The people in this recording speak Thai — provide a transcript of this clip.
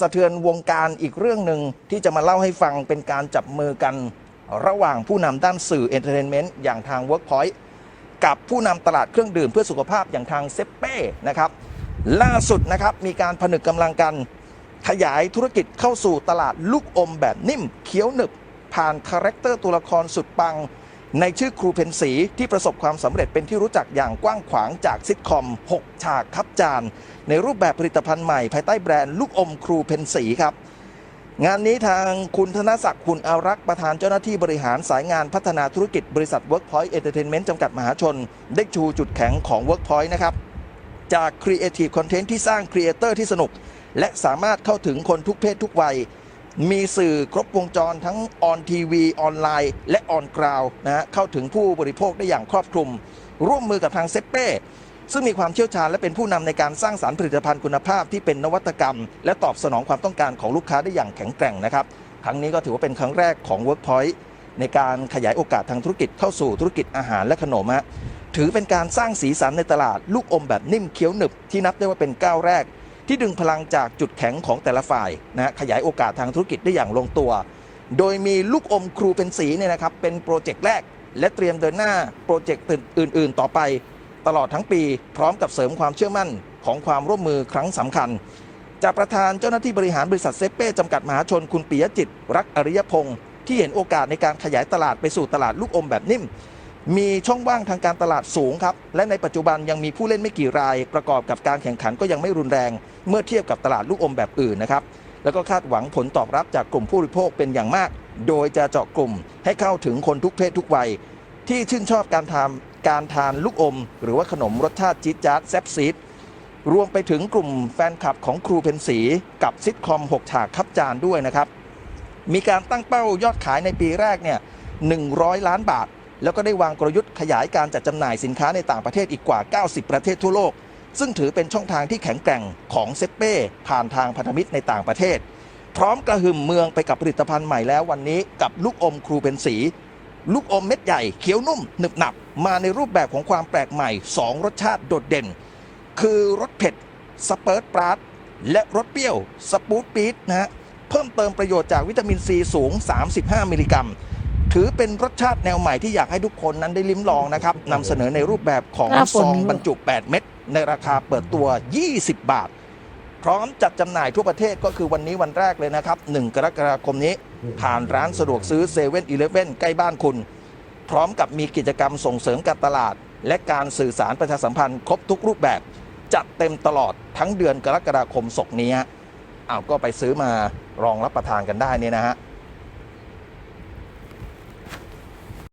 สะเทือนวงการอีกเรื่องหนึ่งที่จะมาเล่าให้ฟังเป็นการจับมือกัน ระหว่างผู้นำด้านสื่อเอนเตอร์เทนเมนต์อย่างทาง Workpoint กับผู้นำตลาดเครื่องดื่มเพื่อสุขภาพอย่างทางเซเป้นะครับล่าสุดนะครับมีการผนึกกำลังกัน ขยายธุรกิจเข้าสู่ตลาดลูกอมแบบนิ่มเคี้ยวหนึบ ผ่านคาแรคเตอร์ตัวละครสุดปัง ในชื่อครูเพนสีที่ประสบความสำเร็จเป็นที่รู้จักอย่างกว้างขวางจากซิทคอม 6 ฉากคับจาน ในรูปแบบผลิตภัณฑ์ใหม่ภายใต้แบรนด์ลูกอมครูเพนสีครับ งานนี้ทางคุณธนศักดิ์คุณอารักษ์ประธานเจ้าหน้าที่บริหารสายงานพัฒนาธุรกิจบริษัท Workpoint Entertainment จำกัดมหาชน ได้ชูจุดแข็งของ Workpoint นะครับ จาก Creative Content ที่สร้างครีเอเตอร์ที่สนุก และสามารถเข้าถึงคนทุกเพศทุกวัย มีสื่อครบวงจรทั้งออนทีวีออนไลน์ และออนกราวนะฮะเข้าถึงผู้บริโภคได้อย่างครอบคลุม ร่วมมือกับทางเซเป้ซึ่งมีความเชี่ยวชาญและเป็นผู้นำในการสร้างสารรค์ผลิตภัณฑ์คุณภาพที่เป็นนวัตกรรม และตอบสนองความต้องการของลูกค้าได้อย่างแข็งแกร่งนะครับ ครั้งนี้ก็ถือว่าเป็นครั้งแรกของ Workpoint ในการขยายโอกาสทางธุรกิจเข้าสู่ธุรกิจอาหารและขนมฮะถือเป็นการสร้างสีสันในตลาดลูกอมแบบนิ่มเคี้ยวหนึบที่นับได้ว่าเป็นก้าวแรก ที่ดึงพลังจากจุดแข็งของแต่ละฝ่ายนะขยายโอกาสทางธุรกิจได้อย่างลงตัว โดยมีลูกอมครูเป็นสีเนี่ยนะครับเป็นโปรเจกต์แรก และเตรียมเดินหน้าโปรเจกต์อื่น ๆ ต่อไป ตลอดทั้งปีพร้อมกับเสริมความเชื่อมั่นของความร่วมมือครั้งสำคัญจากประธานเจ้าหน้าที่บริหารบริษัทเซเป้จำกัดมหาชนคุณปิยจิต รักอริยพงศ์ที่เห็นโอกาสในการขยายตลาดไปสู่ตลาดลูกอมแบบนิ่ม มีช่องว่างทางการตลาดสูงครับ และในปัจจุบันยังมีผู้เล่นไม่กี่ราย ประกอบกับการแข่งขันก็ยังไม่รุนแรง เมื่อเทียบกับตลาดลูกอมแบบอื่นนะครับ แล้วก็คาดหวังผลตอบรับจากกลุ่มผู้บริโภคเป็นอย่างมาก โดยจะเจาะกลุ่มให้เข้าถึงคนทุกเพศทุกวัย ที่ชื่นชอบการทำการทานลูกอม หรือว่าขนมรสชาติจี๊ดจ๊าดแซ่บซีดรวมไปถึงกลุ่มแฟนคลับของครูเพนสีกับซิทคอม 6 ฉากคับจานด้วยนะครับ มีการตั้งเป้ายอดขายในปีแรกเนี่ย100 ล้านบาท แล้วก็ได้วางกลยุทธ์ขยายการจัดจำหน่ายสินค้าในต่างประเทศอีกกว่า 90 ประเทศทั่วโลก ซึ่งถือเป็นช่องทางที่แข็งแกร่งของเซเป้ผ่านทางพันธมิตรในต่างประเทศ พร้อมกระหึ่มเมืองไปกับผลิตภัณฑ์ใหม่แล้ววันนี้กับลูกอมครูเป็นสี ลูกอมเม็ดใหญ่เคี้ยวนุ่มหนึบหนับ มาในรูปแบบของความแปลกใหม่ 2 รสชาติโดดเด่น คือรสเผ็ดสเปิร์ตปราดและรสเปรี้ยวสปูตปีดนะฮะเพิ่มเติมประโยชน์จากวิตามินซีสูง 35 มิลลิกรัม ถือเป็นรสชาติแนวใหม่ที่อยากให้ทุกคนนั้นได้ลิ้มลองนะครับนำเสนอในรูปแบบของหน้าฝซนองอยู่บรรจุ 8 เม็ดในราคาเปิดตัว 20 บาท พร้อมจัดจำหน่ายทั่วประเทศก็คือวันนี้วันแรกเลยนะครับ 1 กรกฎาคมนี้ ผ่านร้านสะดวกซื้อ7 e เ e ่ e อใกล้บ้านคุณ พร้อมกับมีกิจกรรมส่งเสริมการตลาด และการสื่อสารประชาสัมพันธ์ครบทุกรูปแบบ จัดเต็มตลอดทั้งเดือนกรกฎาคมศกนี้ฮะอ้าวก็ไปซื้อมารองรับประทานกันได้เนี่ยนะฮะ